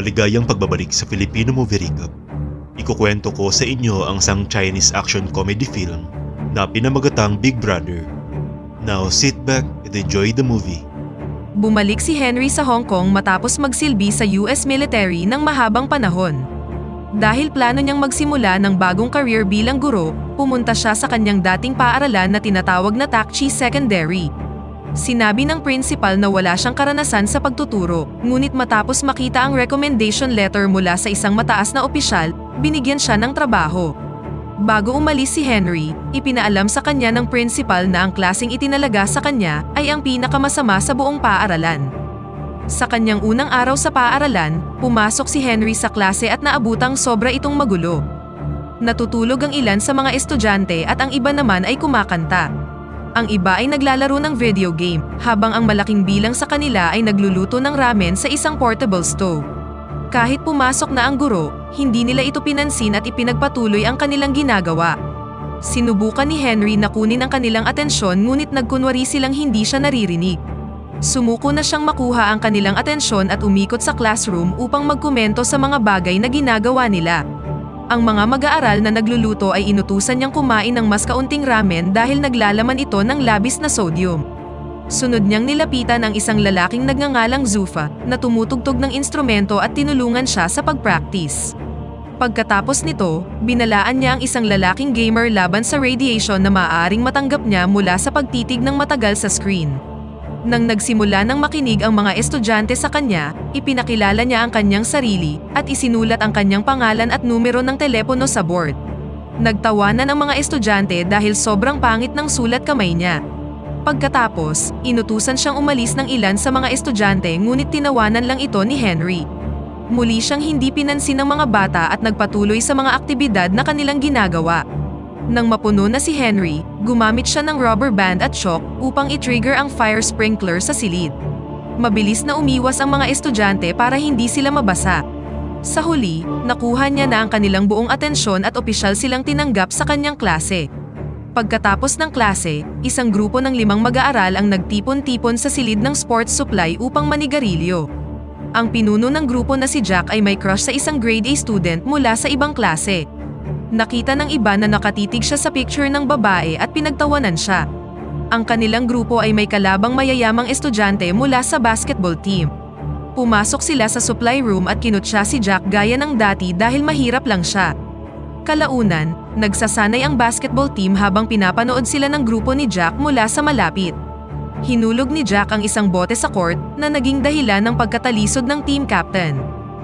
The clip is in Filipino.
Maligayang pagbabalik sa Filipino Movie Recap. Ikukwento ko sa inyo ang isang Chinese action comedy film na pinamagatang Big Brother. Now sit back and enjoy the movie. Bumalik si Henry sa Hong Kong matapos magsilbi sa US military ng mahabang panahon. Dahil plano niyang magsimula ng bagong career bilang guro, pumunta siya sa kanyang dating paaralan na tinatawag na Takchi Secondary. Sinabi ng principal na wala siyang karanasan sa pagtuturo, ngunit matapos makita ang recommendation letter mula sa isang mataas na opisyal, binigyan siya ng trabaho. Bago umalis si Henry, ipinaalam sa kanya ng principal na ang klaseng itinalaga sa kanya ay ang pinakamasama sa buong paaralan. Sa kanyang unang araw sa paaralan, pumasok si Henry sa klase at naabutang sobra itong magulo. Natutulog ang ilan sa mga estudyante at ang iba naman ay kumakanta. Ang iba ay naglalaro ng video game, habang ang malaking bilang sa kanila ay nagluluto ng ramen sa isang portable stove. Kahit pumasok na ang guro, hindi nila ito pinansin at ipinagpatuloy ang kanilang ginagawa. Sinubukan ni Henry na kunin ang kanilang atensyon ngunit nagkunwari silang hindi siya naririnig. Sumuko na siyang makuha ang kanilang atensyon at umikot sa classroom upang magkomento sa mga bagay na ginagawa nila. Ang mga mag-aaral na nagluluto ay inutusan niyang kumain ng mas kaunting ramen dahil naglalaman ito ng labis na sodium. Sunod niyang nilapitan ang isang lalaking nagngangalang Zufa na tumutugtog ng instrumento at tinulungan siya sa pag-practice. Pagkatapos nito, binalaan niya ang isang lalaking gamer laban sa radiation na maaaring matanggap niya mula sa pagtitig ng matagal sa screen. Nang nagsimula ng makinig ang mga estudyante sa kanya, ipinakilala niya ang kanyang sarili at isinulat ang kanyang pangalan at numero ng telepono sa board. Nagtawanan ang mga estudyante dahil sobrang pangit ng sulat kamay niya. Pagkatapos, inutusan siyang umalis ng ilan sa mga estudyante ngunit tinawanan lang ito ni Henry. Muli siyang hindi pinansin ng mga bata at nagpatuloy sa mga aktibidad na kanilang ginagawa. Nang mapuno na si Henry, gumamit siya ng rubber band at chalk upang i-trigger ang fire sprinkler sa silid. Mabilis na umiwas ang mga estudyante para hindi sila mabasa. Sa huli, nakuha niya na ang kanilang buong atensyon at opisyal silang tinanggap sa kanyang klase. Pagkatapos ng klase, isang grupo ng limang mag-aaral ang nagtipon-tipon sa silid ng sports supply upang manigarilyo. Ang pinuno ng grupo na si Jack ay may crush sa isang grade A student mula sa ibang klase. Nakita ng iba na nakatitig siya sa picture ng babae at pinagtawanan siya. Ang kanilang grupo ay may kalabang mayayamang estudyante mula sa basketball team. Pumasok sila sa supply room at kinutsa si Jack gaya ng dati dahil mahirap lang siya. Kalaunan, nagsasanay ang basketball team habang pinapanood sila ng grupo ni Jack mula sa malapit. Hinulog ni Jack ang isang bote sa court na naging dahilan ng pagkatalisod ng team captain.